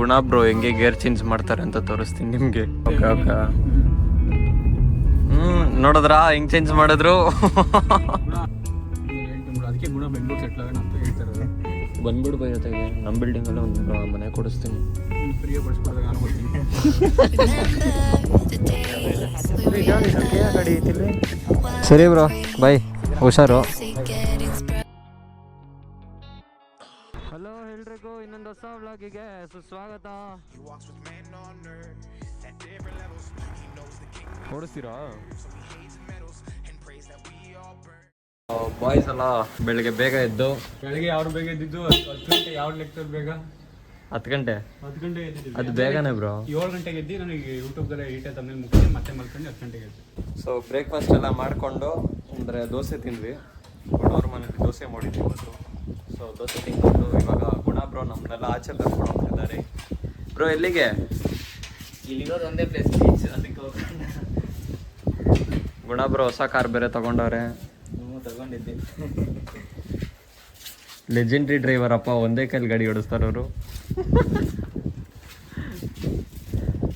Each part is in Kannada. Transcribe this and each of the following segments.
ಗುಣ ಬ್ರೋ ಹೆಂಗೆ ಗೇರ್ ಚೇಂಜ್ ಮಾಡ್ತಾರೆ ಅಂತ ತೋರಿಸ್ತೀನಿ ನಿಮಗೆ. Okay okay. ಹ್ಮ್ ನೋಡಿದ್ರಾ? ಹೆಂಗ್ ಚೇಂಜ್ ಮಾಡಿದ್ರು? ಅದಕ್ಕೆ ಗುಣ ಬೆಂಗಳೂರು ಸೆಟ್ಲ್ ಆಗೋಣ ಅಂತ ಹೇಳ್ತಾರೆ. ಬಂದ್ಬಿಡು ಬೈ ಜೊತೆಗೆ. ನಮ್ಮ ಬಿಲ್ಡಿಂಗ್ ಅಲ್ಲಿ ಒಂದು ಮನೆ ಕೊಡಿಸ್ತೀನಿ. ಸರಿ ಬ್ರೋ ಬಾಯ್ ಹುಷಾರು. ಎಲ್ರಿಗೂ ಇನ್ನೊಂದು ಹೊಸ ವ್ಲಾಗಿಗೆ ಸುಸ್ವಾಗತ. ಓಡಿಸ್ತೀರಾ? ಬಾಯ್ಸ್ ಅಲ್ಲ ಬೆಳಿಗ್ಗೆ ಬೇಗ ಎದ್ದು. ಬೆಳಿಗ್ಗೆ ಯಾರು ಬೇಗ ಎದ್ದಿದ್ದು? ಹತ್ತು ಗಂಟೆ ಯಾವ ಲೆಕ್ಚರ್ ಬೇಗ? ಹತ್ತು ಗಂಟೆ? ಹತ್ತು ಗಂಟೆ ಎದ್ದಿದ್ದು ಅದು ಬೇಗನೆ ಬ್ರೋ ಏಳು ಗಂಟೆಗೆ ಎದ್ದು ನನಗೆ ಯೂಟ್ಯೂಬ್ದಲ್ಲ ಏಟೆ ತಮ್ಮಲ್ಲಿ ಮುಗಿಸಿ ಮತ್ತೆ ಮಲ್ಕೊಂಡು ಹತ್ತು ಗಂಟೆಗೆ ಎದ್ದು. ಸೊ ಬ್ರೇಕ್ಫಾಸ್ಟ್ ಎಲ್ಲ ಮಾಡಿಕೊಂಡು ಅಂದರೆ ದೋಸೆ ತಿಂದ್ವಿ. ಬಡವ್ರ ಮನೇಲಿ ದೋಸೆ ಮಾಡಿದ್ವಿ ಇವತ್ತು. ಸೊ ದೋಸೆ ತಿಂದ್ಕೊಂಡು ಇವಾಗ ಗುಣ ಬ್ರೋ ನಮ್ಮನ್ನೆಲ್ಲ ಆಚೆ ಕರ್ಕೊಂಡು ಹೋಗ್ತಿದ್ದಾರೆ. ಬ್ರೋ ಎಲ್ಲಿಗೆ? ಇಲ್ಲಿರೋದು ಒಂದೇ ಪ್ಲೇಸ್ ಬೀಚ್ ಅದಕ್ಕೆ ಹೋಗ್ಕೊಂಡು ಗುಣ ಬ್ರೋ ಹೊಸ ಕಾರ್ ಬೇರೆ ತಗೊಂಡವ್ರೆ. ತಗೊಂಡಿದ್ದೆ. ಲೆಜೆಂಡ್ರಿ ಡ್ರೈವರ್ ಅಪ್ಪ ಒಂದೇ ಕೈಲಿ ಗಾಡಿ ಓಡಿಸ್ತಾರೆ ಅವರು.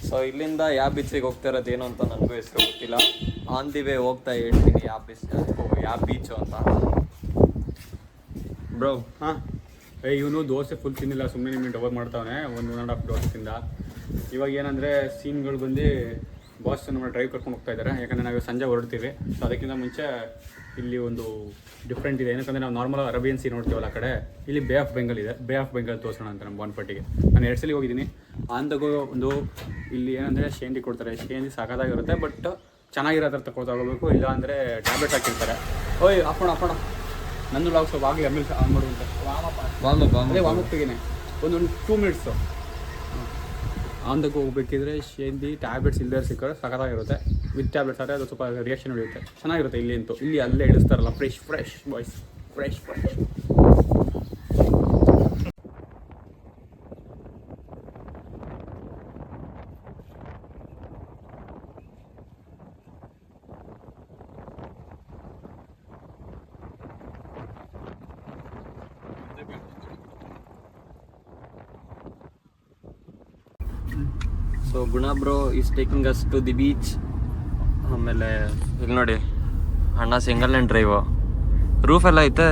ಸೊ ಇಲ್ಲಿಂದ ಯಾವ ಬೀಚಿಗೆ ಹೋಗ್ತಾ ಇರೋದು ಏನು ಅಂತ ನನಗೂ ಹೆಸರು ಗೊತ್ತಿಲ್ಲ. ಆನ್ ದಿ ವೇ ಹೋಗ್ತಾ ಹೇಳ್ತೀನಿ ಯಾವ ಬೀಚ್ ಯಾವ ಬೀಚು ಅಂತ. ಬ್ರೋ ಹಾಂ. ಏ ಇವನು ದೋಸೆ ಫುಲ್ ತಿನ್ನಿಲ್ಲ ಸುಮ್ಮನೆ ನಿಮಗೆ ಡಬಲ್ ಮಾಡ್ತಾವನೆ ಒಂದು ಒನ್ ಆ್ಯಂಡ್ ಹಾಫ್ ದೋಸೆ ತಿಂದ. ಇವಾಗ ಏನಂದರೆ ಸೀನ್ಗಳು ಬಂದು ಬಾಸ್ ನಮ್ಮ ಡ್ರೈವ್ ಕರ್ಕೊಂಡು ಹೋಗ್ತಾ ಇದ್ದಾರೆ ಯಾಕಂದರೆ ನಾವು ಸಂಜೆ ಹೊರಡ್ತೀವಿ. ಸೊ ಅದಕ್ಕಿಂತ ಮುಂಚೆ ಇಲ್ಲಿ ಒಂದು ಡಿಫ್ರೆಂಟ್ ಇದೆ. ಏನಕ್ಕಂದರೆ ನಾವು ನಾರ್ಮಲ್ ಅರೇಬಿಯನ್ ಸೀ ನೋಡ್ತೀವಲ್ಲ ಆ ಕಡೆ ಇಲ್ಲಿ ಬೇ ಆಫ್ ಬೆಂಗಲ್ ಇದೆ. ಬೇ ಆಫ್ ಬೆಂಗಲ್ ತೋರಿಸೋಣ ಅಂತ ನಮ್ಮ ಬಾನ್ಪಟ್ಟಿಗೆ ನಾನು ಎರಡು ಸಲ ಹೋಗಿದ್ದೀನಿ. ಆಂದಗೋ ಒಂದು ಇಲ್ಲಿ ಏನಂದರೆ ಶೇಂದಿ ಕೊಡ್ತಾರೆ. ಶೇಂದಿ ಸಾಕಾದಾಗಿರುತ್ತೆ ಬಟ್ ಚೆನ್ನಾಗಿರೋ ಥರ ತಗೊಳ್ತಾ ಹೋಗ್ಬೇಕು. ಇಲ್ಲ ಅಂದರೆ ಟ್ಯಾಬ್ಲೆಟ್ ಹಾಕಿರ್ತಾರೆ. ಓಯ್ ಹಾಕೋಣ ಹಾಕೋಣ ನಂದು ಲಾಗ್ ಸ್ವಲ್ಪ ಆಗಲಿ ಆಮೇಲೆ ಆನ್ ಮಾಡುವಂತ ಅದೇ ವಾಮಪ್ಪಿಗೆನೆ ಒಂದೊಂದು ಟೂ ಮಿನಿಟ್ಸು ಆಂದಕ್ಕೆ ಹೋಗ್ಬೇಕಿದ್ರೆ ಶೇಂದಿ ಟ್ಯಾಬ್ಲೆಟ್ಸ್ ಇಲ್ಲದೆ ಸಿಕ್ಕರೆ ಸಖತ್ತಾಗಿರುತ್ತೆ. ವಿತ್ ಟ್ಯಾಬ್ಲೆಟ್ಸ್ ಆದರೆ ಅದು ಸ್ವಲ್ಪ ರಿಯಾಕ್ಷನ್ ಹೊಡೆಯುತ್ತೆ ಚೆನ್ನಾಗಿರುತ್ತೆ ಇಲ್ಲಿ ಅಂತೂ. ಇಲ್ಲಿ ಅಲ್ಲೇ ಇಳಿಸ್ತಾರಲ್ಲ fresh fresh boys fresh fresh Guna bro is taking us to the beach ಆಮೇಲೆ ಇಲ್ಲಿ ನೋಡಿ ಅಣ್ಣ ಸಿಂಗಲ್ ಆ್ಯಂಡ್ ಡ್ರೈವ್ ರೂಫ್ ಎಲ್ಲ ಐತೆ?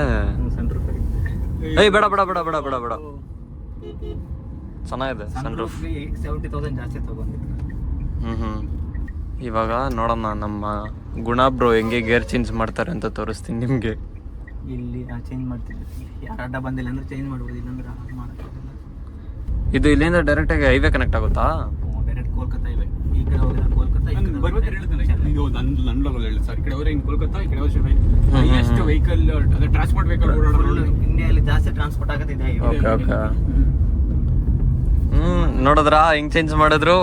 ಏಯ್ ಬೇಡ ಬೇಡ ಬೇಡ ಬೇಡ ಬೇಡ ಬೇಡ. ಚೆನ್ನಾಗಿದೆ ಸನ್ ರೂಫ್ ಸೆವೆಂಟಿ ತೌಸಂಡ್ ಜಾಸ್ತಿ ತಗೊಂಡಿದ್ದು ಹ್ಞೂ ಹ್ಞೂ ಇವಾಗ ನೋಡೋಣ ನಮ್ಮ ಗುಣ ಬ್ರೋ ಹೆಂಗೆ ಗೇರ್ ಚೇಂಜ್ ಮಾಡ್ತಾರೆ ಅಂತ ತೋರಿಸ್ತೀನಿ ನಿಮಗೆ. ಇಲ್ಲಿ ಚೇಂಜ್ ಯಾರು ಅಡ್ಡ ಬಂದಿಲ್ಲ ಅಂದ್ರೆ ಚೇಂಜ್ ಮಾಡ್ಬೋದು ಇಲ್ಲಾಂದ್ರೆ ಇದು ಇಲ್ಲಿಂದ ಡೈರೆಕ್ಟಾಗಿ ಹೈವೇ ಕನೆಕ್ಟ್ ಆಗುತ್ತಾ ಡೈರೆಕ್ಟ್ ಕೋಲ್ಕತ್ತಾ ಇವೆ ಈ ಕಡೆ ಹೋಗಿದ್ರೆ ಕೋಲ್ಕತ್ತಾ ಈ ಕಡೆ ಬರ್ಬೇಕಾದ್ರೆ ಹಿಂಗ್ ಇದು ನನ್ನ ನನ್ನ ಲೋಗಲ್ ಹೇಳಿ ಸರ್ ಈ ಕಡೆ ಹೋದ್ರೆ ಇನ್ನು ಕೋಲ್ಕತ್ತಾ ಈ ಕಡೆ ಹೋದ್ರೆ ಹ್ಮ್, ಎಷ್ಟು ವೆಹಿಕಲ್ ಅದೇ ಟ್ರಾನ್ಸ್ಪೋರ್ಟ್ ವೆಹಿಕಲ್ Full ಓಡಾಡೋದು ಇಂಡಿಯಾದಲ್ಲಿ ಜಾಸ್ತಿ ಟ್ರಾನ್ಸ್ಪೋರ್ಟ್ ಓಕೆ ನೋಡಿದ್ರಾ? ಹೆಂಗ್ ಚೇಂಜ್ ಮಾಡಿದ್ರು?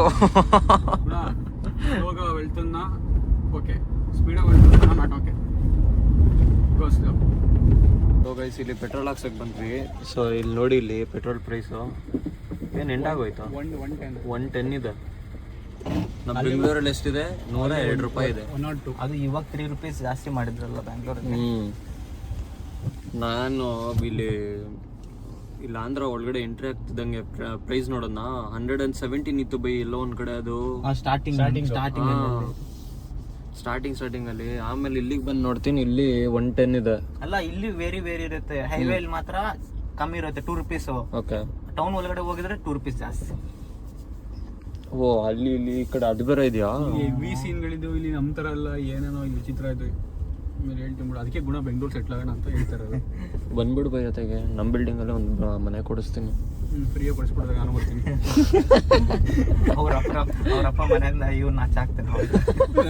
ಓಕೆ ಸ್ಪೀಡಾಗಿ ನಾಟ್ ಓಕೆ ಗೈಸ್ ಇಲ್ಲಿ ಪೆಟ್ರೋಲ್ ಹಾಕ್ಸಕ್ ಬಂದ್ವಿ. ಸೊ ಇಲ್ಲಿ ನೋಡಿ ಇಲ್ಲಿ ಪೆಟ್ರೋಲ್ ಪ್ರೈಸು ಏನು ಎಂಡಾಗೋಯ್ತು one one ten one ten ಇದೆ. ನಮ್ಮ ಬೆಂಗಳೂರಲ್ಲಿ ಎಷ್ಟಿದೆ? ನೂರ ಎರಡು ರೂಪಾಯಿ ಇದೆ. ಅದು ಇವಾಗ ತ್ರೀ ರುಪೀಸ್ ಜಾಸ್ತಿ ಮಾಡಿದ್ರಲ್ಲ ಬ್ಯಾಂಗ್ಳೂರಲ್ಲಿ? ನಾನು ಇಲ್ಲಿ ಇಲ್ಲ ಆಂಧ್ರ ಒಳಗಡೆ ಎಂಟ್ರಿ ಆಗ್ತಿದ್ದಂಗೆ ಪ್ರೈಸ್ ನೋಡೋಣ ಹಂಡ್ರೆಡ್ ಅಂಡ್ ಸೆವೆಂಟೀನ್ ಇತ್ತು ಬೈ ಎಲ್ಲೋ ಒಂದ್ ಕಡೆ ಅದು. ಸ್ಟಾರ್ಟಿಂಗ್ ಸ್ಟಾರ್ಟಿಂಗ್ ಸ್ಟಾರ್ಟಿಂಗ್ ಸ್ಟಾರ್ಟಿಂಗ್ ಅಲ್ಲಿ. ಆಮೇಲೆ ಇಲ್ಲಿಗೆ ಬಂದು ನೋಡ್ತೀನಿ ಇಲ್ಲಿ ಒನ್ ಟೆನ್ ಇದೆ. ಅಲ್ಲ ಇಲ್ಲಿ ವೇರಿ ವೇರಿ ಇರುತ್ತೆ. ಹೈವೇ ಅಲ್ಲಿ ಮಾತ್ರ ಕಮ್ಮಿ ಇರುತ್ತೆ ಟೂ ರುಪೀಸ್ ಓಕೆ ಟೌನ್ ಒಳಗಡೆ ಹೋಗಿದ್ರೆ ಟೂ ರುಪೀಸ್ ಜಾಸ್ತಿ. ಓ ಅಲ್ಲಿ ಇಲ್ಲಿ ಈ ಕಡೆ ಅದು ಬೇರೆ ಇದೆಯಾ? ವಿ ಸೀನ್ಗಳಿದ್ದು ಇಲ್ಲಿ ನಮ್ಮ ಥರ ಎಲ್ಲ ಏನೇನೋ ಇಲ್ಲಿ ವಿಚಿತ್ರ ಇದು. ಆಮೇಲೆ ಹೇಳ್ತೀನಿ ಬಿಡು ಅದಕ್ಕೆ ಗುಣ ಬೆಂಗಳೂರು ಸೆಟ್ಲ್ ಆಗೋಣ ಅಂತ ಹೇಳ್ತಾರೆ ಅದು ಬಂದ್ಬಿಡು ಬೈ ಜೊತೆಗೆ. ನಮ್ಮ ಬಿಲ್ಡಿಂಗ್ ಅಲ್ಲಿ ಒಂದು ಮನೆ ಕೊಡಿಸ್ತೀನಿ. ಫ್ರೀಯಾಗಿ ಕೊಡಿಸ್ಬಿಡ್ದಾಗ ನಾನು ಬರ್ತೀನಿ. ಅವ್ರ ಅಪ್ಪ ಅವ್ರ ಅಪ್ಪ ಮನೆಯಿಂದ ಇವ್ರು ನಾಚ ಆಗ್ತಾನೆ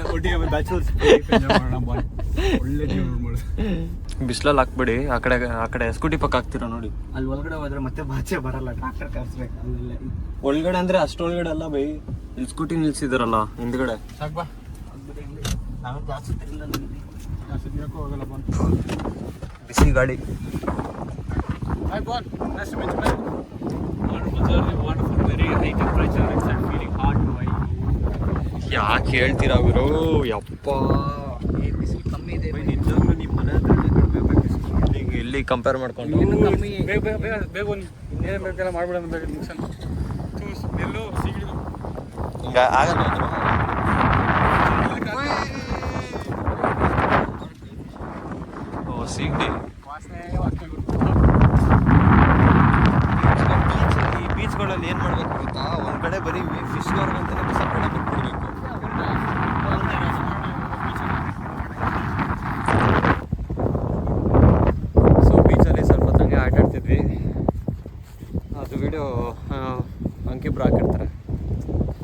ಒಟ್ಟಿಗೆ ಬ್ಯಾಚುಲರ್ಸ್ ಮಾಡೋಣ ಒಳ್ಳೆ ಜೀವನ ಮಾಡೋದು ಬಿಸಿಲಲ್ಲಿ ಹಾಕ್ಬಿಡಿ. ಆ ಕಡೆ ಆ ಕಡೆ ಸ್ಕೂಟಿ ಪಕ್ಕ ಹಾಕ್ತಿರೋ ನೋಡಿ. ಅಲ್ಲಿ ಒಳಗಡೆ ಹೋದ್ರೆ ಮತ್ತೆ ಬಾಚೆ ಬರಲ್ಲ ಟ್ರಾಕ್ಟರ್ ಕರ್ಸ್ಬೇಕು ಅಲ್ಲೆಲ್ಲ ಒಳಗಡೆ ಅಂದ್ರೆ ಅಷ್ಟೊಳಗಡೆ ಅಲ್ಲ ಬೈ ಇಲ್ಲಿ ಸ್ಕೂಟಿ ನಿಲ್ಸಿದಾರಲ್ಲ ಹಿಂದ್ಗಡೆ. ಬಿಸಿ ಗಾಡಿ? ಯಾಕೆ ಹೇಳ್ತೀರಾ ಗುರು ಯಪ್ಪ. ಏ, ಬಿಸಿಲು ಕಮ್ಮಿ ಇದೆ ಬೈ, ನಿಜವಾಗ್ಲೂ ನಿಮ್ಮ ಮನೆ ಬೇಕು ಇಲ್ಲಿ ಕಂಪೇರ್ ಮಾಡ್ಕೊಂಡು. ಬೇಗ ಬೇಗ ಬೇಗ ಬೇಗ ಒಂದು ಇನ್ನೇನು ಬೇಕೆಲ್ಲ ಮಾಡ್ಬಿಡೋಣ ಬೇಗ ಮುಗಿಸೋಣ. ಟೂ ಇದು ಸಿಗಿದು ಹಿಂಗ ಆಗಲ್ಲ ಓ ಸಿಗಡಿ ಬೀಚ್ಗಳಲ್ಲಿ ಏನು ಮಾಡ್ಬೇಕು ಗೊತ್ತಾ? ಒಂದು ಕಡೆ ಬರೀ ಫಿಶ್ ಸಪ್ರೇಟ್ ಬಿಟ್ಬಿಡ್ಬೇಕು ಸೊ ಬೀಚಲ್ಲಿ ಸ್ವಲ್ಪ ತಂಗೆ ಆಟ ಆಡ್ತಿದ್ವಿ ಅದು ವಿಡಿಯೋ ಅಂಕಿಬ್ರು ಹಾಕಿರ್ತಾರೆ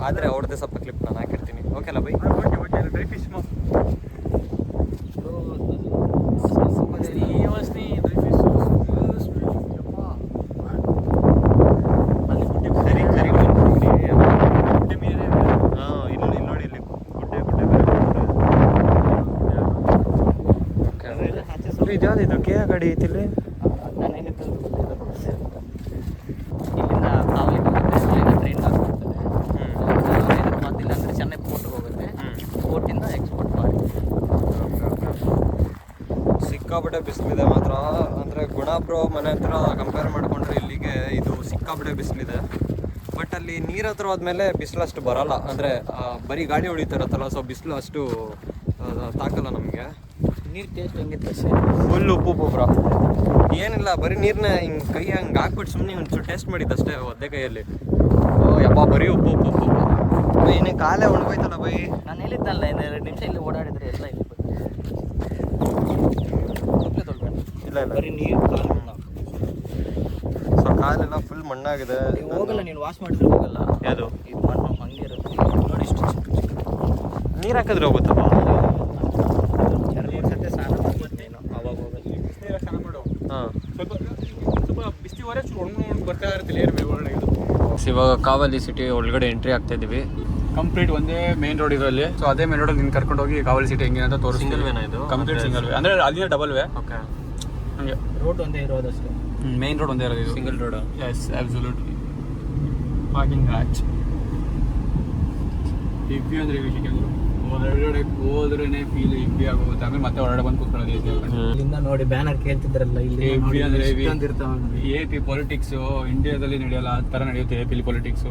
ಆದರೆ ಅವ್ರದ್ದೇ ಸ್ವಲ್ಪ ಕ್ಲಿಪ್ ನಾನು ಹಾಕಿರ್ತೀನಿ ಓಕೆಲ್ಲ bye okay okay dry fish ಈ ವಾಸನೆ ಡ್ರೈ ಫಿಶ್ ಅಲ್ಲಿ ಗುಡ್ಡೆ ಕರಿ ಕರಿ ಗುಡ್ಡೆ ಮೇಲೆ ಹಾಂ ಇಲ್ಲಿ ಇಲ್ಲಿ ನೋಡಿ ಇಲ್ಲಿ ಗುಡ್ಡೆ ಗುಡ್ಡೆ ಬೇರೆ ಇದು ಕೆ ಗಾಡಿ ಐತಿ ಇಲ್ಲಿ? ಇಲ್ಲಿಂದ ಕಾವಲಿ ಹೋಗುತ್ತೆ ಅಲ್ಲಿಂದ ಟ್ರೈನ್ ಹೋಗ್ತದೆ ಮತ್ತಿಲ್ಲ ಅಂದರೆ ಚೆನ್ನೈ ಪೋರ್ಟ್ಗೆ ಹೋಗುತ್ತೆ. ಪೋರ್ಟಿಂದ ಎಕ್ಸ್ಪೋರ್ಟ್ ಮಾಡಿ. ಸಿಕ್ಕಾಪಟ್ಟೆ ಬಿಸಿಲಿದೆ ಮಾತ್ರ. ಅಂದರೆ ಗುಣಾಪುರ ಮನೆ ಹತ್ರ ಕಂಪೇರ್ ಮಾಡ್ಕೊಂಡ್ರೆ ಇಲ್ಲಿಗೆ ಇದು ಸಿಕ್ಕಾಪಟ್ಟೆ ಬಿಸಿಲಿದೆ. ಬಟ್ ಅಲ್ಲಿ ನೀರು ಹತ್ರ ಹೋದ್ಮೇಲೆ ಬಿಸಿಲು ಅಷ್ಟು ಬರಲ್ಲ. ಅಂದರೆ ಬರೀ ಗಾಡಿ ಹೊಡಿತಾರತ್ತಲ್ಲ ಸೊ ಬಿಸಿಲು ಅಷ್ಟು ತಾಕಲ್ಲ ನಮಗೆ. ನೀರು ಟೇಸ್ಟ್ ಹೆಂಗಿತ್ತು ಫುಲ್ ಉಪ್ಪು ಉಪ್ಪು ಬ್ರೋ ಏನಿಲ್ಲ ಬರೀ ನೀರನ್ನ ಹಿಂಗೆ ಕೈ ಹಂಗೆ ಹಾಕ್ಬಿಟ್ಟು ಸುಮ್ಮನೆ ಒಂಚೂರು ಟೇಸ್ಟ್ ಮಾಡಿದ್ದಷ್ಟೇ ಒದ್ದೆ ಕೈಯಲ್ಲಿ. ಓ ಯಪ್ಪ ಬರೀ ಉಪ್ಪು ಉಪ್ಪು ಉಪ್ಪು ನೀನು ಕಾಲೇ ಒಣಗೋಯ್ತಲ್ಲ ಬೈ ನಾನು ಹೇಳಿದ್ದಲ್ಲ ಇನ್ನೆರಡು ನಿಮಿಷ ಇಲ್ಲಿ ಓಡಾಡಿದ್ರೆ ಎಲ್ಲ ಇಲ್ಲಿ ಇಲ್ಲ ಇಲ್ಲ. ಬರೀ ನೀರು ಕಾಲು. ಸೊ ಕಾಲೆಲ್ಲ ಫುಲ್ ಮಣ್ಣಾಗಿದೆ. ಹೋಗಲ್ಲ ನೀನು ವಾಶ್ ಮಾಡಿದ್ರೆ ಹೋಗಲ್ಲ. ಯಾವುದು ಇದು ಮಣ್ಣು ಹಂಗೆ ಇರುತ್ತೆ. ನೋಡಿ ಇಷ್ಟು ನೀರು ಹಾಕಿದ್ರೆ ಹೋಗುತ್ತಪ್ಪ ಎರಡು ಮೂರು ಸತಿ ಸ್ನಾನ ಮಾಡ್ಬಿಡ್ತೇನೋ ಅವಾಗ ಹೋಗಲ್ಲ ಬಿಸಿನೀರಾಗ ಸ್ನಾನ ಮಾಡು ಹಾಂ ಸ್ವಲ್ಪ ಸ್ವಲ್ಪ ಬಿಸಿ ಹೊರ ಒಣಗಿ ಬರ್ತಾ ಮೇಲೆ ಇವಾಗ ಕಾವಲಿ ಸಿಟಿ ಒಳಗಡೆ ಎಂಟ್ರಿ ಆಗ್ತಾ ಇದೀವಿ. ಕಂಪ್ಲೀಟ್ ಒಂದೇ ಮೇನ್ ರೋಡ್ ಇದರಲ್ಲಿ ಸೊ ಅದೇ ಮೇನ್ ರೋಡ್ ನಿನ್ ಕರ್ಕೊಂಡು ಹೋಗಿ ಕಾವಲಿ ಸಿಟಿ ಹೆಂಗೆ ಅಂತ ತೋರಿಸಿ ಸಿಂಗಲ್ ವೇನ ನಾ ಇದು? ಕಂಪ್ಲೀಟ್ ಸಿಂಗಲ್ ವೇ ಅಂದ್ರೆ ಅಲ್ಲಿನ ಡಬಲ್ ವೇ ಓಕೆ ಹಂಗೆ. ರೋಡ್ ಒಂದೇ ಇರೋದಷ್ಟೇ ಮೇನ್ ರೋಡ್ ಒಂದೇ ಇರೋದು single road yes absolutely parking gotcha if you ಅಂದ್ರೆ ವಿಷಯಕ್ಕೆ ಹೊರಗಡೆ ಹೋದ್ರೇನೆ ಫೀಲ್ ಇಬ್ಬಿ ಆಗೋಗುತ್ತೆ ಆಮೇಲೆ ಮತ್ತೆ ಹೊರಗಡೆ ಬಂದು ಕೂತ್ಕೊಳ್ಳೋದು ಇಲ್ಲಿಂದ ನೋಡಿ ಬ್ಯಾನರ್ ಕೇಳ್ತಿದ್ರಲ್ಲ ಇಲ್ಲಿ ನೋಡಿ ಅಂದ್ರೆ. ಎ ಪಿ ಪೊಲಿಟಿಕ್ಸ್ ಇಂಡಿಯಾದಲ್ಲಿ ನಡೆಯಲ್ಲ ಆ ಥರ ನಡೆಯುತ್ತೆ ಎ ಪಿ ಪೊಲಿಟಿಕ್ಸ್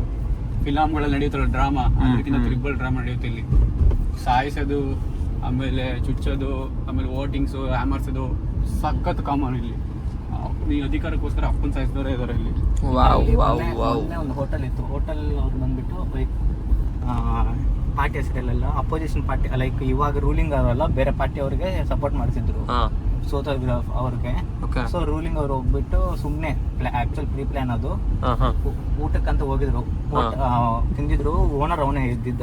ಫಿಲಮ್ಗಳಲ್ಲಿ ನಡೆಯುತ್ತಲ್ಲ ಡ್ರಾಮಾ ಅದಕ್ಕಿಂತ. ತ್ರಿಬಲ್ ಡ್ರಾಮಾ ನಡೆಯುತ್ತೆ ಇಲ್ಲಿ. ಸಾಯಿಸೋದು ಆಮೇಲೆ ಚುಚ್ಚೋದು ಆಮೇಲೆ ವೋಟಿಂಗ್ಸು ಹ್ಯಾಮರ್ಸೋದು ಸಖತ್ ಕಾಮನ್ ಇಲ್ಲಿ. ನೀ ಅಧಿಕಾರಕ್ಕೋಸ್ಕರ ಅಪ್ಪನ ಸಾಯಿಸಿದವರೇ ಇದಾರೆ ಇಲ್ಲಿ. ಒಂದು ಹೋಟೆಲ್ ಇತ್ತು. ಹೋಟೆಲ್ ಅವ್ರು ಬಂದ್ಬಿಟ್ಟು ಲೈಕ್ ಪಾರ್ಟಿ ಹೆಸರಲ್ಲೆಲ್ಲ ಅಪೋಸಿಷನ್ ಪಾರ್ಟಿ ಲೈಕ್ ಇವಾಗ ರೂಲಿಂಗ್ ಅವರಲ್ಲ ಬೇರೆ ಪಾರ್ಟಿ ಅವರಿಗೆ ಸಪೋರ್ಟ್ ಮಾಡ್ತಿದ್ರು. ಹಾಂ. ಸೋತ ಅವ್ರಿಗೆ. ಸೊ ರೂಲಿಂಗ್ ಅವ್ರು ಹೋಗ್ಬಿಟ್ಟು ಸುಮ್ಮನೆ ಆಕ್ಚುಲ್ ಪ್ರೀ ಪ್ಲಾನ್ ಅದು. ಊಟಕ್ಕಂತ ಹೋಗಿದ್ರು. ತಿಂದಿದ್ರು ಓನರ್ ಅವನೇ ಇದ್ದಿದ್ದ.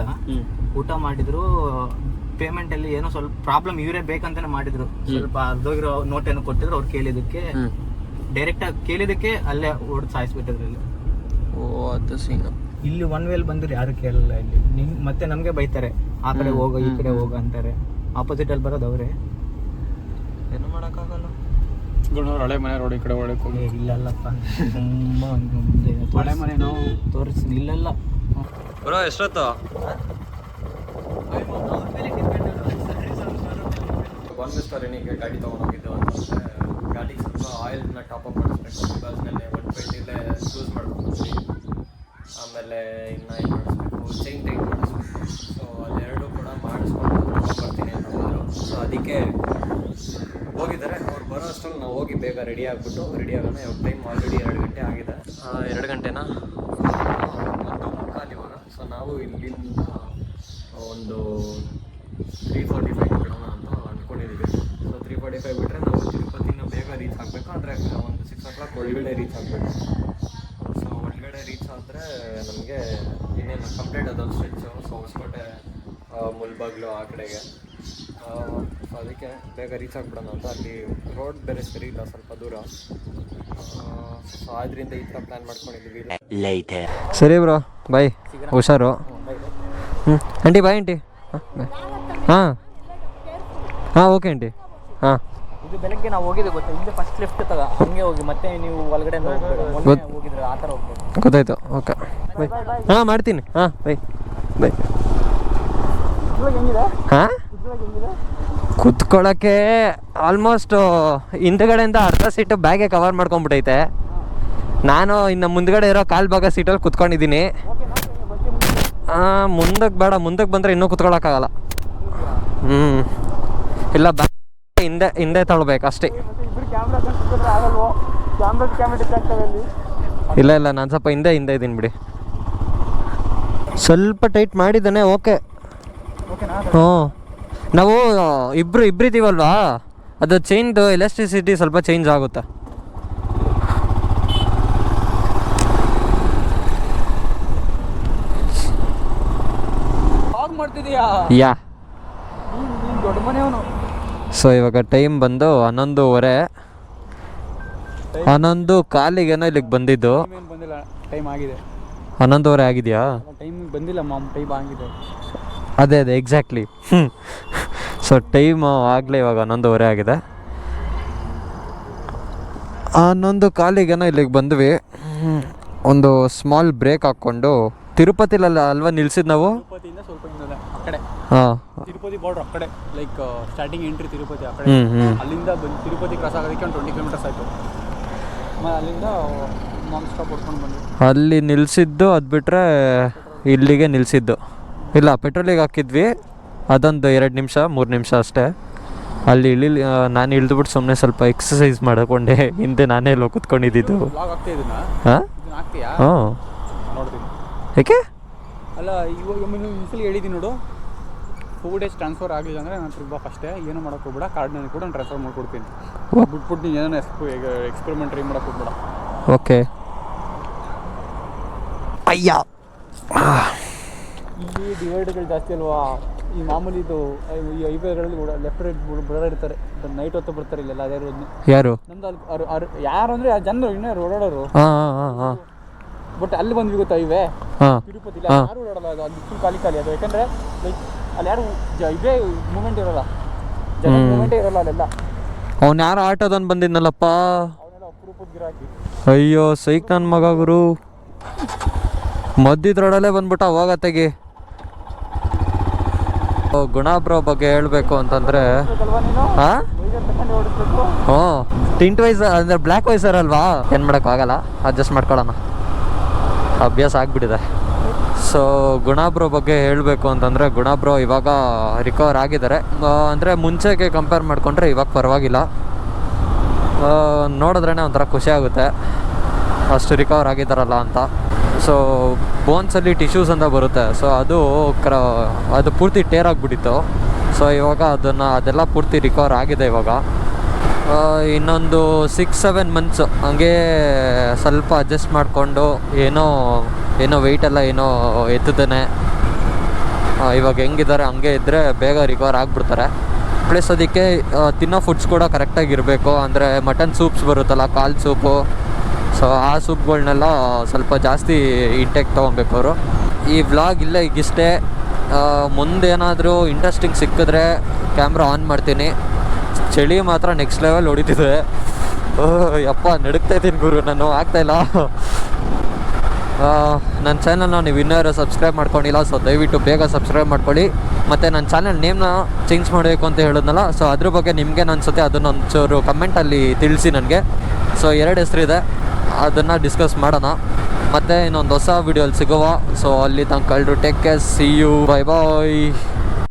ಊಟ ಮಾಡಿದ್ರು ಪೇಮೆಂಟ್ ಅಲ್ಲಿ ಏನೋ ಸ್ವಲ್ಪ ಪ್ರಾಬ್ಲಮ್ ಇವರೇ ಬೇಕಂತಾನೆ ಮಾಡಿದ್ರು. ಸ್ವಲ್ಪ ಅರ್ಧೋಗಿರೋ ನೋಟ್ ಏನೋ ಕೊಟ್ಟಿದ್ರು ಅವ್ರು ಕೇಳಿದಕ್ಕೆ ಡೈರೆಕ್ಟ್ ಆಗಿ ಕೇಳಿದಕ್ಕೆ ಅಲ್ಲೇ ಓಡ್ ಸಾಯಿಸ್ಬಿಟ್ಟಿದ್ರು ಓ ಅದು ಸೀನು ಇಲ್ಲಿ ಒನ್ ವೇಲ್ ಬಂದ್ರೆ ಯಾರು ಕೇಳಲ್ಲ ಇಲ್ಲಿ. ನಿಮ್ ಮತ್ತೆ ನಮ್ಗೆ ಬೈತಾರೆ ಆ ಕಡೆ ಹೋಗ ಈ ಕಡೆ ಹೋಗು ಅಂತಾರೆ. ಆಪೋಸಿಟ್ ಅಲ್ಲಿ ಬರೋದು ಅವರೇ. ಏನು ಮಾಡೋಕ್ಕಾಗಲ್ಲ. ಗುಣವ್ರು ಹಳೆ ಮನೆ ರೋಡ್ ಈ ಕಡೆ ಒಳಗೆ ಹೋಗಿ ಇಲ್ಲಲ್ಲಪ್ಪ ತುಂಬಾ ಮುಂದೆ ಹಳೆ ಮನೆ ನಾವು ತೋರಿಸ್ ಇಲ್ಲೆಲ್ಲ ಬರೋ ಎಷ್ಟೊತ್ತು? ಬಾಂಬೆ ಸ್ಟೋರಿನಿಗೆ ಗಾಡಿ ತೊಗೊಂಡೋಗಿದ್ದು ಅಂತಂದರೆ ಗಾಡಿಗೆ ಸ್ವಲ್ಪ ಆಯಿಲ್ನ ಟಾಪ್ ಅಪ್ ಮಾಡಿಸ್ಬೇಕು. ಬಿಕಾಸ್ ನೆನ್ನೆ ಒನ್ ಟ್ವೆಂಟಿಲೇ ಚೂಸ್ ಮಾಡ್ಕೊಂಡ್ಬಂದ್ವಿ ಆಮೇಲೆ ಇನ್ನು ಏನು ಮಾಡಿಸ್ಬೇಕು? ಚೈನ್ ಟೈಟ್ ಮಾಡಿಸ್ಬೇಕು. ಸೊ ಅದೆರಡು ಕೂಡ ಮಾಡಿಸ್ಕೊಂಡು ಬರ್ತೀನಿ ಅಂತ ಹೇಳಿದ್ರು ಸೊ ಅದಕ್ಕೆ ಹೋಗಿದ್ದಾರೆ. ಅವ್ರು ಬರೋ ಅಷ್ಟರಲ್ಲಿ ನಾವು ಹೋಗಿ ಬೇಗ ರೆಡಿ ಆಗಿಬಿಟ್ಟು ರೆಡಿ ಆಗೋಣ. ಯಾವ ಟೈಮ್ ಆಲ್ರೆಡಿ ಎರಡು ಗಂಟೆ ಆಗಿದೆ. ಎರಡು ಗಂಟೆನಾ? ಒಂದು ಮುಕ್ಕಾಲು ಇವಾಗ. ಸೊ ನಾವು ಇಲ್ಲಿಂದ ಒಂದು ತ್ರೀ ಫಾರ್ಟಿ ಫೈವ್ ಬಿಡೋಣ ಅಂತ ಅಂದ್ಕೊಂಡಿದ್ದೀವಿ ಸೊ ತ್ರೀ ಫಾರ್ಟಿ ಫೈವ್ ಬಿಟ್ಟರೆ ನಾವು ತಿರುಪತಿನ ಬೇಗ ರೀಚ್ ಆಗಬೇಕು. ಅಂದರೆ ಒಂದು ಸಿಕ್ಸ್ ಓ ಕ್ಲಾಕ್ ಒಳಗಡೆ ರೀಚ್ ಆಗಬೇಕು. ರೀಚ್ ಆದರೆ ನಮಗೆ ಇನ್ನೇನು ಕಂಪ್ಲೀಟ್ ಅದೊಂದು ಸ್ಟ್ರೆಚ್ಚು ಸೊ ಹೊಸಕೋಟೆ ಮುಲ್ಬಾಗ್ಲು ಆ ಕಡೆಗೆ. ಸೊ ಅದಕ್ಕೆ ಬೇಗ ರೀಚ್ ಆಗಿಬಿಡೋಣ ಅಂತ. ಅಲ್ಲಿ ರೋಡ್ ಬೇರೆ ಸರಿ ಇಲ್ಲ ಸ್ವಲ್ಪ ದೂರ. ಸೊ ಆದ್ರಿಂದ ಈ ಥರ ಪ್ಲ್ಯಾನ್ ಮಾಡ್ಕೊಂಡಿದ್ದೀವಿ ಸರಿ ಬ್ರೋ ಬಾಯ್ ಹುಷಾರು. ಹ್ಞೂ ಆಂಟಿ ಬಾಯ್ ಆಂಟಿ ಹಾಂ ಹಾಂ ಓಕೆ ಆಂಟಿ ಹಾಂ. ಇದು ಬೆಳಗ್ಗೆ ನಾವು ಹೋಗಿದ್ದು ಗೊತ್ತಾ? ಇಲ್ಲಿ ಫಸ್ಟ್ ಲಿಫ್ಟ್ ತಗ. ಹಂಗೆ ಹೋಗಿ ಮತ್ತೆ ನೀವು ಒಳಗಡೆ ಗೊತ್ತು. ಹೋಗಿದ್ರೆ ಆ ಥರ ಹೋಗ್ಬೇಕು. ಗೊತ್ತಾಯ್ತು ಓಕೆ. ಬೈ. ಹಾಂ ಮಾಡ್ತೀನಿ. ಹಾಂ ಬೈ. ಬೈ. ಹಾಂ? ಕುತ್ಕೊಳ್ಳೋಕ್ಕೆ ಆಲ್ಮೋಸ್ಟ್ ಹಿಂದ್ಗಡೆಯಿಂದ ಅರ್ಧ ಸೀಟು ಬ್ಯಾಗೆ ಕವರ್ ಮಾಡ್ಕೊಂಡ್ಬಿಟ್ಟೈತೆ ನಾನು ಇನ್ನು ಮುಂದ್ಗಡೆ ಇರೋ ಕಾಲು ಭಾಗ ಸೀಟಲ್ಲಿ ಕುತ್ಕೊಂಡಿದ್ದೀನಿ. ಮುಂದಕ್ಕೆ ಬೇಡ ಮುಂದಕ್ಕೆ ಬಂದರೆ ಇನ್ನೂ ಕುತ್ಕೊಳಕ್ಕಾಗಲ್ಲ. ಹ್ಞೂ ಇಲ್ಲ ಬ್ಯಾ ಹಿಂದೆ ಹಿಂದೆ ತಳ್ಬೇಕು ಅಷ್ಟೇ. ಇಲ್ಲ ಇಲ್ಲ ನಾನು ಸ್ವಲ್ಪ ಹಿಂದೆ ಹಿಂದೆ ಇದ್ದೀನಿ ಬಿಡಿ. ಸ್ವಲ್ಪ ಟೈಟ್ ಮಾಡಿದ್ದಾನೆ ಓಕೆ ಹ್ಞೂ. ನಾವು ಇಬ್ರು ಇಬ್ಬರಿದ್ದೀವಲ್ವಾ ಅದು ಚೇಂಜ್ ಎಲೆಕ್ಟ್ರಿಸಿಟಿ ಸ್ವಲ್ಪ ಚೇಂಜ್ ಆಗುತ್ತೆ. ಯಾ. ಸೊ ಇವಾಗ ಟೈಮ್ ಬಂದು ಹನ್ನೊಂದುವರೆ. ಹನ್ನೊಂದು ಕಾಲಿಗೇನೋ ಇಲ್ಲಿಗೆ ಬಂದಿದ್ದು. ಬಂದಿಲ್ಲ ಟೈಮ್ ಆಗಿದೆ. ಹನ್ನೊಂದುವರೆ ಆಗಿದೆಯಾ? ಟೈಮ್ ಬಂದಿಲ್ಲ ಮಾಮ್ ಟೈಮ್ ಆಗಿದೆ. ಅದೇ ಅದೇ ಎಕ್ಸಾಕ್ಟ್ಲಿ ಸೊ ಟೈಮ್ ಆಗಲೇ ಇವಾಗ ಹನ್ನೊಂದುವರೆ ಆಗಿದೆ. ಹನ್ನೊಂದು ಕಾಲಿಗೇನೋ ಇಲ್ಲಿಗೆ ಬಂದ್ವಿ. ಒಂದು ಸ್ಮಾಲ್ ಬ್ರೇಕ್ ಹಾಕ್ಕೊಂಡು. ತಿರುಪತಿಲಲ್ಲ ಅಲ್ವಾ ನಿಲ್ಸಿದ್ ನಾವು ತಿರುಪತಿಯಿಂದ ಸ್ವಲ್ಪ ಹಿಂದೆ ಆ ಕಡೆ ಹಾಂ ತಿರುಪತಿ ಬಾರ್ಡ್ರ್ ಆ ಕಡೆ ಲೈಕ್ ಸ್ಟಾರ್ಟಿಂಗ್ ಎಂಟ್ರಿ ತಿರುಪತಿ ಆ ಕಡೆ. ಅಲ್ಲಿಂದ ಬಂದು ತಿರುಪತಿ ಕ್ರಾಸ್ ಆಗೋದಕ್ಕೆ ಒಂದು ಟ್ವೆಂಟಿ ಕಿಲೋಮೀಟರ್ಸ್ ಆಯಿತು. ಅಲ್ಲಿಂದ ನಾನ್ ಸ್ಟಾಪ್ ಹೊಡ್ಕೊಂಡು ಬಂದ್ವಿ. ಅಲ್ಲಿ ನಿಲ್ಸಿದ್ದು ಅದು ಬಿಟ್ಟರೆ ಇಲ್ಲಿಗೆ ನಿಲ್ಸಿದ್ದು. ಇಲ್ಲ ಪೆಟ್ರೋಲಿಗೆ ಹಾಕಿದ್ವಿ. ಅದೊಂದು ಎರಡು ನಿಮಿಷ ಮೂರು ನಿಮಿಷ ಅಷ್ಟೇ. ಅಲ್ಲಿ ಇಳಿ ನಾನು ಇಳಿದ್ಬಿಟ್ಟು ಸುಮ್ಮನೆ ಸ್ವಲ್ಪ ಎಕ್ಸಸೈಸ್ ಮಾಡಿಕೊಂಡೆ. ಹಿಂದೆ ನಾನೇ ಲೋ ಕೂತ್ಕೊಂಡಿದ್ದು. ಹಾಂ? ಹ್ಞೂ ಏಕೆ? ಅಲ್ಲ ಇವಾಗ ಹೇಳಿದ್ದೀನಿ ನೋಡು. ಟೂ ಡೇಸ್ ಟ್ರಾನ್ಸ್ಫರ್ ಆಗಲಿಲ್ಲ ಅಂದರೆ ನಾನು ತುಂಬ ಫಸ್ಟೇ ಏನು ಮಾಡೋಕೆ ಹೋಗ್ಬೇಡ ಕಾರ್ಡ್ ನನಗೆ ಕೂಡ ನಾನು ಟ್ರಾನ್ಸ್ಫರ್ ಮಾಡ್ಕೊಡ್ತೀನಿ. ಬಿಟ್ಬಿಟ್ಟು ನೀನು ಏನೋ ಎಕ್ಸ್ಪೆರಿಮೆಂಟ್ ರೀ ಮಾಡೋಕೆ ಹೋಗ್ಬೇಡ. ಓಕೆ. ಅಯ್ಯ. ಈ ಡಿವೈಡ್ಗಳು ಜಾಸ್ತಿ ಅಲ್ವಾ? ಈ ಮಾಮೂಲಿ ಇದು ಈ ಹೈವೇಗಳಲ್ಲಿ ಲೆಫ್ಟ್ ರೈಟ್ ಬಿಡಾಡಿರ್ತಾರೆ ನೈಟ್ ಹೊತ್ತು ಬರ್ತಾರೆ ಇಲ್ಲೆಲ್ಲ ಅದೇ ರೋಡ್ ಯಾರು? ನಮ್ದು ಅಲ್ಲಿ ಯಾರು ಅಂದರೆ ಜನರು ಇನ್ನೂ ಓಡಾಡೋರು? ಹಾಂ ಹಾಂ ಹಾಂ ಹಾಂ ಬಟ್ ಅಲ್ಲಿ ಬಂದ್ವಿ ಗೊತ್ತಾ ಇವೆ? ತಿರುಪತಿ ಯಾರು ಓಡಾಡಲ್ಲ ಅದು? ಅಲ್ಲಿ ಫುಲ್ ಖಾಲಿ ಖಾಲಿ. ಅದು ಯಾಕಂದ್ರೆ ಲೈಕ್ ಅಲ್ಲಿ ಯಾರು ಇದೇ ಮೂಮೆಂಟ್ ಇರಲ್ಲ. ಮೂಮೆಂಟೇ ಇರಲ್ಲ ಅಲ್ಲೆಲ್ಲ. ಅವ್ನು ಯಾರು ಆಟೋದನ್ ಬಂದಿದ್ನಲ್ಲಪ್ಪ? ಅವನ್ನೆಲ್ಲ ಅಪರೂಪದ ಗಿರಾಕಿ. ಅಯ್ಯೋ ಸೈಕ್ ನನ್ನ ಮಗ ಗುರು. ಮದ್ದಿದ ರೋಡಲ್ಲೇ ಬಂದ್ಬಿಟ್ಟ ಅವಾಗ ತೆಗಿ. ಗುಣಾಬ್ರ ಬಗ್ಗೆ ಹೇಳಬೇಕು ಅಂತಂದ್ರೆ ಹ್ಞೂ ಟಿಂಟ್ ವೈಸ್ ಅಂದರೆ ಬ್ಲ್ಯಾಕ್ ವೈಸರ್ ಅಲ್ವಾ? ಏನು ಮಾಡೋಕ್ಕಾಗಲ್ಲ ಅಡ್ಜಸ್ಟ್ ಮಾಡ್ಕೊಳ್ಳೋಣ. ಅಭ್ಯಾಸ ಆಗಿಬಿಟ್ಟಿದೆ. ಸೊ ಗುಣಾಬ್ರೋ ಬಗ್ಗೆ ಹೇಳಬೇಕು ಅಂತಂದರೆ, ಗುಣಾಬ್ರೋ ಇವಾಗ ರಿಕವರ್ ಆಗಿದ್ದಾರೆ. ಅಂದರೆ ಮುಂಚೆಗೆ ಕಂಪೇರ್ ಮಾಡಿಕೊಂಡ್ರೆ ಇವಾಗ ಪರವಾಗಿಲ್ಲ. ನೋಡಿದ್ರೇ ಒಂಥರ ಖುಷಿ ಆಗುತ್ತೆ. ಅಷ್ಟು ರಿಕವರ್ ಆಗಿದ್ದಾರಲ್ಲ ಅಂತ. ಸೊ ಬೋನ್ಸಲ್ಲಿ ಟಿಶ್ಯೂಸ್ ಅಂತ ಬರುತ್ತೆ. ಸೊ ಅದು ಕ್ರ, ಅದು ಪೂರ್ತಿ ಟೇರ್ ಆಗಿಬಿಟ್ಟಿತ್ತು. ಸೊ ಇವಾಗ ಅದನ್ನು, ಅದೆಲ್ಲ ಪೂರ್ತಿ ರಿಕವರ್ ಆಗಿದೆ ಇವಾಗ. ಇನ್ನೊಂದು ಸಿಕ್ಸ್ ಸೆವೆನ್ ಮಂತ್ಸು ಹಂಗೆ ಸ್ವಲ್ಪ ಅಡ್ಜಸ್ಟ್ ಮಾಡಿಕೊಂಡು ಏನೋ ಏನೋ ವೆಯ್ಟೆಲ್ಲ ಏನೋ ಎತ್ತುತ್ತಾನೆ. ಇವಾಗ ಹೆಂಗಿದ್ದಾರೆ, ಹಂಗೆ ಇದ್ದರೆ ಬೇಗ ರಿಕವರ್ ಆಗಿಬಿಡ್ತಾರೆ. ಪ್ಲಸ್ ಅದಕ್ಕೆ ತಿನ್ನೋ ಫುಡ್ಸ್ ಕೂಡ ಕರೆಕ್ಟಾಗಿರಬೇಕು ಅಂದರೆ ಮಟನ್ ಸೂಪ್ಸ್ ಬರುತ್ತಲ್ಲ, ಕಾಲು ಸೂಪು ಸೊ ಆ ಸೂಪ್ಗಳನ್ನೆಲ್ಲ ಸ್ವಲ್ಪ ಜಾಸ್ತಿ ಇಂಟೆಕ್ ತೊಗೊಬೇಕು ಅವರು. ಈ ವ್ಲಾಗ್ ಇಲ್ಲೇ ಈಗಿಷ್ಟೇ ಮುಂದೇನಾದರೂ ಇಂಟ್ರೆಸ್ಟಿಂಗ್ ಸಿಕ್ಕಿದ್ರೆ ಕ್ಯಾಮ್ರಾ ಆನ್ ಮಾಡ್ತೀನಿ. ಚಳಿ ಮಾತ್ರ ನೆಕ್ಸ್ಟ್ ಲೆವೆಲ್ ಹೊಡಿತಿದೆ. ಓಹ್, ಯಪ್ಪ ನಡುಕ್ತಾ ಇದ್ದೀನಿ ಗುರು ನಾನು ಆಗ್ತಾಯಿಲ್ಲ ನನ್ನ ಚಾನಲ್ನ ನೀವು ಇನ್ನೂ ಸಬ್ಸ್ಕ್ರೈಬ್ ಮಾಡ್ಕೊಂಡಿಲ್ಲ ಸೊ ದಯವಿಟ್ಟು ಬೇಗ ಸಬ್ಸ್ಕ್ರೈಬ್ ಮಾಡ್ಕೊಳ್ಳಿ. ಮತ್ತು ನನ್ನ ಚಾನಲ್ ನೇಮ್ನ ಚೇಂಜ್ ಮಾಡಬೇಕು ಅಂತ ಹೇಳಿದ್ನಲ್ಲ ಸೊ ಅದ್ರ ಬಗ್ಗೆ ನಿಮಗೆ ಅನ್ಸುತ್ತೆ ಅದನ್ನು ಒಂಚೂರು ಕಮೆಂಟಲ್ಲಿ ತಿಳಿಸಿ ನನಗೆ. ಸೊ ಎರಡು ಹೆಸರಿದೆ ಅದನ್ನು ಡಿಸ್ಕಸ್ ಮಾಡೋಣ. ಮತ್ತು ಇನ್ನೊಂದು ಹೊಸ ವೀಡಿಯೋಲಿ ಸಿಗುವ ಸೊ ಅಲ್ಲಿ ತನಕ take care see you bye bye